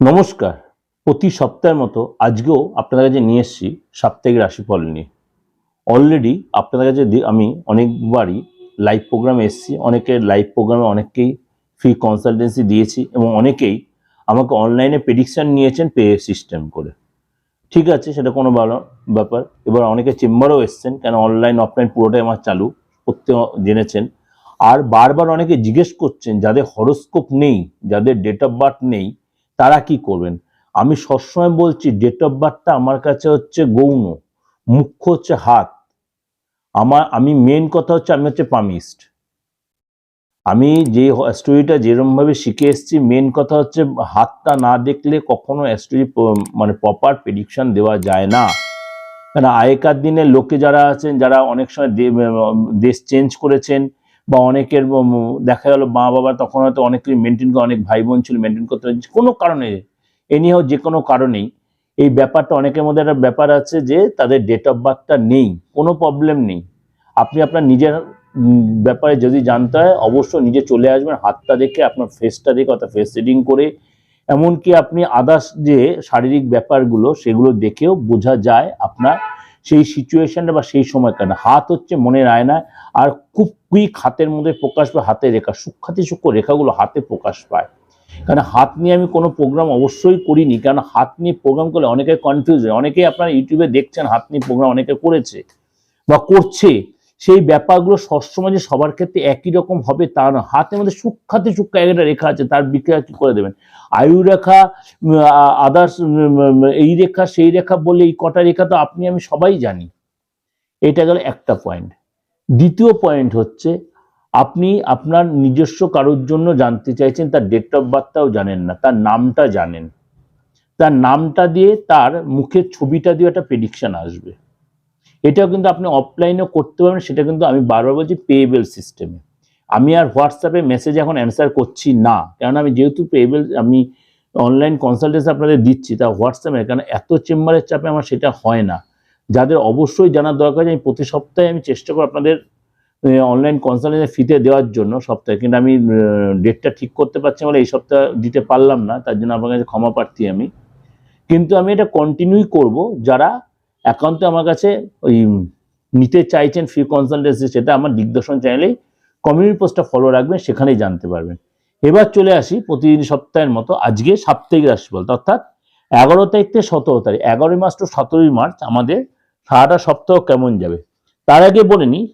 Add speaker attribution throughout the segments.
Speaker 1: নমস্কার। প্রতি সপ্তাহের মতো আজকেও আপনাদের কাছে নিয়ে এসেছি সাপ্তাহিক রাশিফল নিয়ে। অলরেডি আপনাদের কাছে আমি অনেকবারই লাইভ প্রোগ্রামে এসেছি। অনেকের লাইভ প্রোগ্রামে অনেককেই ফ্রি কনসালটেন্সি দিয়েছি এবং অনেকেই আমাকে অনলাইনে প্রেডিকশান নিয়েছেন পে সিস্টেম করে। ঠিক আছে, সেটা কোনো ভালো ব্যাপার। এবার অনেকে চেম্বারও এসছেন, কেন অনলাইন অফলাইন পুরোটাই আমার চালু করতে জেনেছেন। আর বারবার অনেকে জিজ্ঞেস করছেন, যাদের হরোস্কোপ নেই, যাদের ডেট অফ বার্থ নেই তারা কি করবেন? আমি সবসময় বলছি ডেট অফ বার্থটা আমার কাছে হচ্ছে গৌণ, মুখ্য হচ্ছে হাত। আমার, আমি মেন কথা হচ্ছে আমি হচ্ছে পামিস্ট আমি যে স্টোরিটা যেরমভাবে শিখে এসেছি মেন কথা হচ্ছে হাতটা না দেখলে কখনো স্টোরি মানে প্রপার প্রেডিকশন দেওয়া যায় না। কেন আগেকার দিনে লোকে যারা আছেন, যারা অনেক সময় দেশ চেঞ্জ করেছেন বা অনেকের দেখা গেল মা বাবা তখন হয়তো অনেক মেনটেন করে, অনেক ভাই বোন ছিল মেনটেন করতে কোনো কারণে এনি হোক যে কোনো কারণেই এই ব্যাপারটা অনেকের মধ্যে একটা ব্যাপার আছে যে তাদের ডেট অফ বার্থটা নেই, কোনো প্রবলেম নেই। আপনি আপনার নিজের ব্যাপারে যদি জানতে হয়, অবশ্যই নিজে চলে আসবেন, হাতটা দেখে, আপনার ফেসটা দেখে, অর্থাৎ ফেস রিডিং করে। এমনকি আপনি আদার্স যে শারীরিক ব্যাপারগুলো, সেগুলো দেখেও বোঝা যায় আপনার সেই সিচুয়েশনটা বা সেই সময়কার হাত হচ্ছে মনের আয়নায়, আর খুব কুইক হাতের মধ্যে প্রকাশ পায় হাতের রেখা। সূক্ষাতি সূক্ষ্ম রেখাগুলো হাতে প্রকাশ পায়। কারণ হাত নিয়ে আমি কোনো প্রোগ্রাম অবশ্যই করিনি। কারণ হাত নিয়ে প্রোগ্রাম করলে অনেকে কনফিউজ হয়। অনেকেই আপনারা ইউটিউবে দেখছেন হাত নিয়ে প্রোগ্রাম অনেকে করেছে বা করছে। সেই ব্যাপারগুলো সবসময় যে সবার ক্ষেত্রে একই রকম হবে তা না হাতের মধ্যে সূক্ষাতি সূক্ষ্ম একটা রেখা আছে, তার বিক্রিয়া কি করে দেবেন? আয়ু রেখা আদার্স এই রেখা, সেই রেখা বলে এই কটা রেখা তো আপনি, আমি সবাই জানি। এটা গেল একটা পয়েন্ট দ্বিতীয় পয়েন্ট হচ্ছে, আপনি আপনার নিজস্ব কারোর জন্য জানতে চাইছেন, তার ডেট অফ বার্থটাও জানেন না, তার নামটা জানেন। তার নামটা দিয়ে তার মুখের ছবিটা দিয়ে একটা প্রেডিকশন আসবে। এটাও কিন্তু আপনি অফলাইনেও করতে পারবেন, সেটা কিন্তু আমি বারবার বলছি পেয়েবেল সিস্টেমে আমি আর হোয়াটসঅ্যাপে মেসেজ এখন অ্যান্সার করছি না কারণ আমি যেহেতু পেয়েবেল আমি অনলাইন কনসালটেন্সি আপনাদের দিচ্ছি, তা হোয়াটসঅ্যাপে কারণ এত চেম্বারের চাপে আমার সেটা হয় না। যাদের অবশ্যই জানার দরকার আমি প্রতি সপ্তাহে আমি চেষ্টা করি আপনাদের অনলাইন কনসালটেন্সি ফিতে দেওয়ার জন্য সপ্তাহে। কিন্তু আমি ডেটটা ঠিক করতে পারছি বলে এই সপ্তাহ দিতে পারলাম না, তার জন্য আপনার কাছে ক্ষমা প্রার্থী আমি। কিন্তু আমি এটা কন্টিনিউ করব, যারা একান্ত আমার কাছে ওই নিতে চাইছেন ফ্রি কনসালটেন্সি সেটা আমার দিগদর্শন চ্যানেলেই কমিউনিটি পোস্টটা ফলো রাখবেন, সেখানেই জানতে পারবেন। এবার চলে আসি প্রতিদিন সপ্তাহের মতো, আজকে সাপ্তাহিক রাশিফল, অর্থাৎ এগারো তারিখ থেকে সতেরো তারিখ, এগারোই মাস টু সতেরোই মার্চ আমাদের সারাটা সপ্তাহ কেমন যাবে? তার আগে বলে নিই,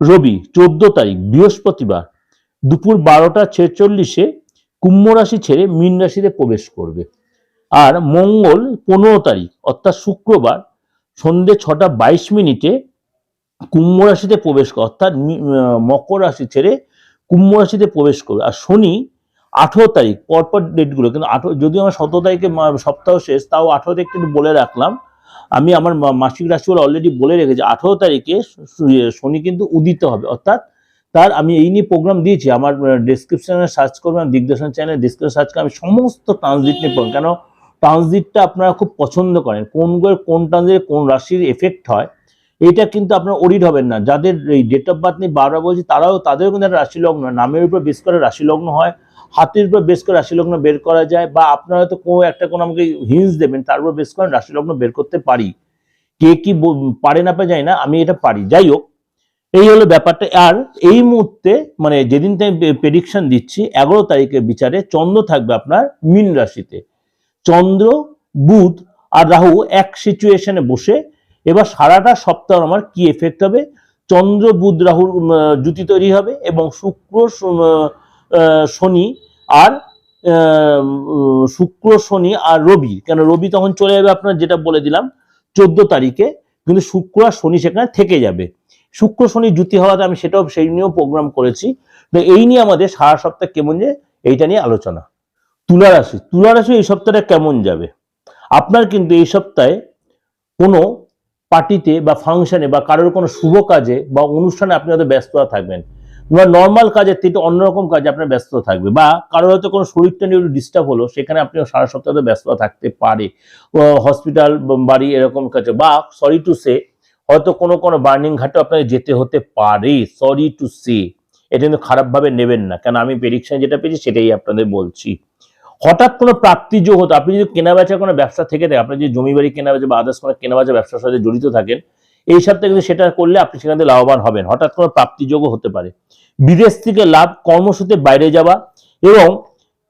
Speaker 1: রবি চোদ্দ তারিখ, বৃহস্পতিবার, দুপুর বারোটা ছেচল্লিশে কুম্ভ রাশি ছেড়ে মীন রাশিতে প্রবেশ করবে। আর মঙ্গল পনেরো তারিখ, অর্থাৎ শুক্রবার সন্ধে ছটা বাইশ মিনিটে কুম্ভ রাশিতে প্রবেশ করে, অর্থাৎ মকর রাশি ছেড়ে কুম্ভ রাশিতে প্রবেশ করবে। আর শনি আঠেরো তারিখ, পরপর ডেটগুলো, কিন্তু আঠেরো, যদিও আমার সতেরো তারিখে সপ্তাহ শেষ, তাও আঠেরো তারিখটা একটু বলে রাখলাম। আমি আমার মাসিক রাশিগুলো অলরেডি বলে রেখেছি, আঠেরো তারিখে শনি কিন্তু উদিত হবে, অর্থাৎ তার আমি এই নিয়ে প্রোগ্রাম দিয়েছি, আমার ডিসক্রিপশনে সার্চ করবেন, দিগদর্শন চ্যানেল ডিসক্রিপশন সার্চ করে আমি সমস্ত ট্রানজিট নিয়ে কেন ট্রানজিটটা আপনারা খুব পছন্দ করেন। কোন গ্রহের কোন ট্রানজিটে কোন রাশির এফেক্ট হয়, এটা কিন্তু আপনার ওরিড হবেন না। যাদের এই ডেট অফ বার্থ নিয়ে বারবার বলছি, তারাও, তাদেরও কিন্তু একটা রাশি লগ্ন হয়। নামের উপর বেশ করে রাশি লগ্ন হয়, হাতের উপর বেশ করে রাশি লগ্ন বের করা যায়, বা আপনারা হয়তো কোনো একটা কোনো আমাকে হিন্স দেবেন, তার উপর বেশ করে রাশি লগ্ন বের করতে পারি। কে কি পারে না পারে যায় না, আমি এটা পারি। যাই হোক, এই হলো ব্যাপারটা। আর এই মুহূর্তে মানে যেদিন থেকে প্রেডিকশন দিচ্ছি, এগারো তারিখের বিচারে চন্দ্র থাকবে আপনার মীন রাশিতে। চন্দ্র, বুধ আর রাহু এক সিচুয়েশনে বসে। এবার সারাটা সপ্তাহ আমার কি এফেক্ট হবে? চন্দ্র, বুধ, রাহুর জুতি তৈরি হবে এবং শুক্র শনি আর শুক্র, শনি আর রবি। কেন রবি তখন চলে যাবে আপনার যেটা বলে দিলাম, চোদ্দ তারিখে। কিন্তু শুক্র আর শনি সেখানে থেকে যাবে। শুক্র, শনি জুতি হওয়াতে আমি সেটাও, সেই নিয়েও প্রোগ্রাম করেছি। তো এই নিয়ে আমাদের সারা সপ্তাহ কেমন যে এইটা নিয়ে আলোচনা। তুলা রাশি তুলা রাশি এই সপ্তাহটা কেমন যাবে? আপনার কিন্তু এই সপ্তাহে কোনো পার্টিতে বা ফাংশনে বা কারোর কোনো শুভ কাজে বা অনুষ্ঠানে আপনি হয়তো ব্যস্ততা থাকবেন বা নর্মাল কাজের থেকে অন্যরকম কাজে আপনার ব্যস্ত থাকবে বা কারোর হয়তো কোনো শরীরটা নিয়ে ডিস্টার্ব হলো, সেখানে আপনি সারা সপ্তাহে ব্যস্ততা থাকতে পারে। হসপিটাল বাড়ি এরকম কাজে বা সরি টু সে হয়তো কোনো কোনো বার্নিং ঘাটে আপনাকে যেতে হতে পারে। সরি টু সে এটা কিন্তু খারাপভাবে নেবেন না। কেন? আমি প্রেডিকশন যেটা পেয়েছি সেটাই আপনাদের বলছি। হঠাৎ কোনো প্রাপ্তিযোগ হতো, আপনি যদি কেনা বেচা কোনো ব্যবসা থেকে থাকে আপনি যদি জমি বাড়ি কেনা বেচা বা আদার্স কোনো কেনা বেচা ব্যবসার সাথে জড়িত থাকেন, এই সপ্তাহে কিন্তু সেটা করলে আপনি সেখান থেকে লাভবান হবেন। হঠাৎ কোনো প্রাপ্তিযোগও হতে পারে। বিদেশ থেকে লাভ, কর্মসূত্রে বাইরে যাওয়া এবং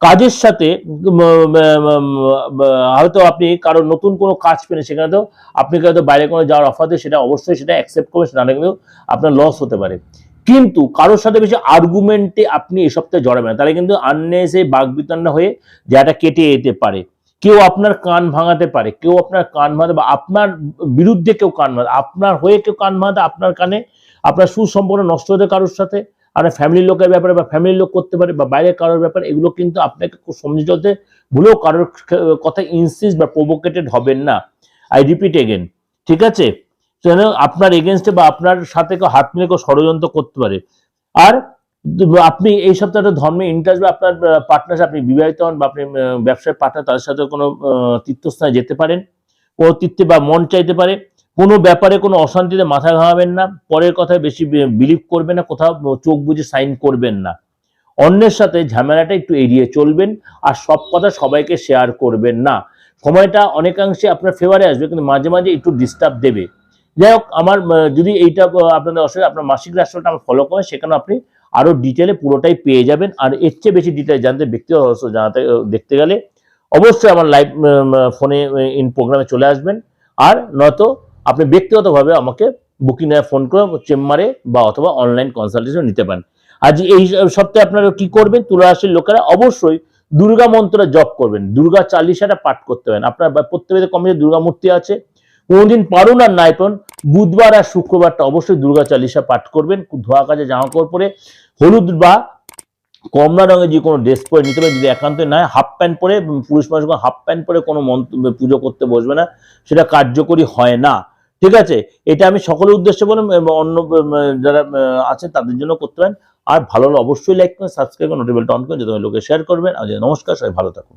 Speaker 1: কাজের সাথে হয়তো আপনি কারও নতুন কোনো কাজ পেলেন সেখানে তো আপনি হয়তো বাইরে কোনো যাওয়ার অফার দিয়ে সেটা অবশ্যই সেটা অ্যাকসেপ্ট করবেন, সেটা কিন্তু আপনার লস হতে পারে। কিন্তু কারোর সাথে বেশি আর্গুমেন্টে আপনি এই সপ্তাহে জড়াবেন না। তাহলে কিন্তু আন্নে আননেসে বাগবিতণ্ডা হয়ে জায়গাটা কেটে যেতে পারে। কেউ আপনার কান ভাঙাতে পারে, কেউ আপনার কান ভাঙাতে বা আপনার বিরুদ্ধে কেউ কান ভাঙাতে আপনার হয়ে কেউ কান ভাঙাতে আপনার কানে আপনার সুসম্পর্ক নষ্ট হতে কারোর সাথে আর ফ্যামিলির লোকের ব্যাপারে বা ফ্যামিলির লোক করতে পারে বা বাইরে কারোর ব্যাপারে, এগুলো কিন্তু আপনাকে খুব সমঝে চলতে ভুলেও কারোর কথা ইনসিস বা প্রভোকেটেড হবেন না। আই রিপিট এগেন ঠিক আছে? যেন আপনার এগেনস্টে বা আপনার সাথে কেউ হাত মিলে কেউ ষড়যন্ত্র করতে পারে। আর আপনি এই সপ্তাহটা ধর্মে ইন্টারেস্ট বা আপনার পার্টনার আপনি বিবাহিত হন বা আপনি আহ, ব্যবসার পার্টনার তাদের সাথে কোনো তীর্থস্থানে যেতে পারেন। কোনো তীর্থে বা মন চাইতে পারে। কোনো ব্যাপারে কোনো অশান্তিতে মাথা ঘামাবেন না। পরের কথায় বেশি বিলিভ করবেন না। কোথাও চোখ বুঝে সাইন করবেন না। অন্যের সাথে ঝামেলাটা একটু এড়িয়ে চলবেন আর সব কথা সবাইকে শেয়ার করবেন না। সময়টা অনেকাংশে আপনার ফেভারে আসবে কিন্তু মাঝে মাঝে একটু ডিস্টার্ব দেবে। যাই হোক আমার যদি এইটা আপনাদের অসুবিধা, আপনার মাসিক রাশিফলটা আমার ফলো করেন সেখানে আপনি আরও ডিটেলে পুরোটাই পেয়ে যাবেন। আর এর চেয়ে বেশি ডিটেল জানতে, ব্যক্তিগত অবশ্য জানাতে দেখতে গেলে অবশ্যই আমার লাইভ ফোনে ইন প্রোগ্রামে চলে আসবেন। আর নয়তো আপনি ব্যক্তিগতভাবে আমাকে বুকিং ফোন করে চেম্বারে বা অথবা অনলাইন কনসালটেশন নিতে পারেন। আজ এই সপ্তাহে আপনারা কি করবেন? তুলা রাশির লোকেরা অবশ্যই দুর্গা মন্ত্রটা জপ করবেন। দুর্গা চালিশাটা পাঠ করতে পারেন। আপনার প্রত্যেকের কমে দুর্গা মূর্তি আছে। কোনোদিন পারুন আর নাই পারুন, বুধবার আর শুক্রবারটা অবশ্যই দুর্গা চালিশা পাঠ করবেন, ধোয়া কাজে জামা কাপড় পরে, হলুদ বা কমলা রঙের যে কোনো ড্রেস পরে নিতে পারে যদি একান্ত নয়, হাফ প্যান্ট পরে পুরুষ মানুষ হাফ প্যান্ট পরে কোনো মন্ত্র পুজো করতে বসবে না, সেটা কার্যকরী হয় না। ঠিক আছে? এটা আমি সকলের উদ্দেশ্যে বললাম, এবং অন্য যারা আছেন তাদের জন্য করতে পারেন। আর ভালো হলে অবশ্যই লাইক করুন সাবস্ক্রাইব করুন নোটিফিকেশন অন করুন, যাতে লোকে শেয়ার করবেন। আর নমস্কার, সবাই ভালো থাকুন।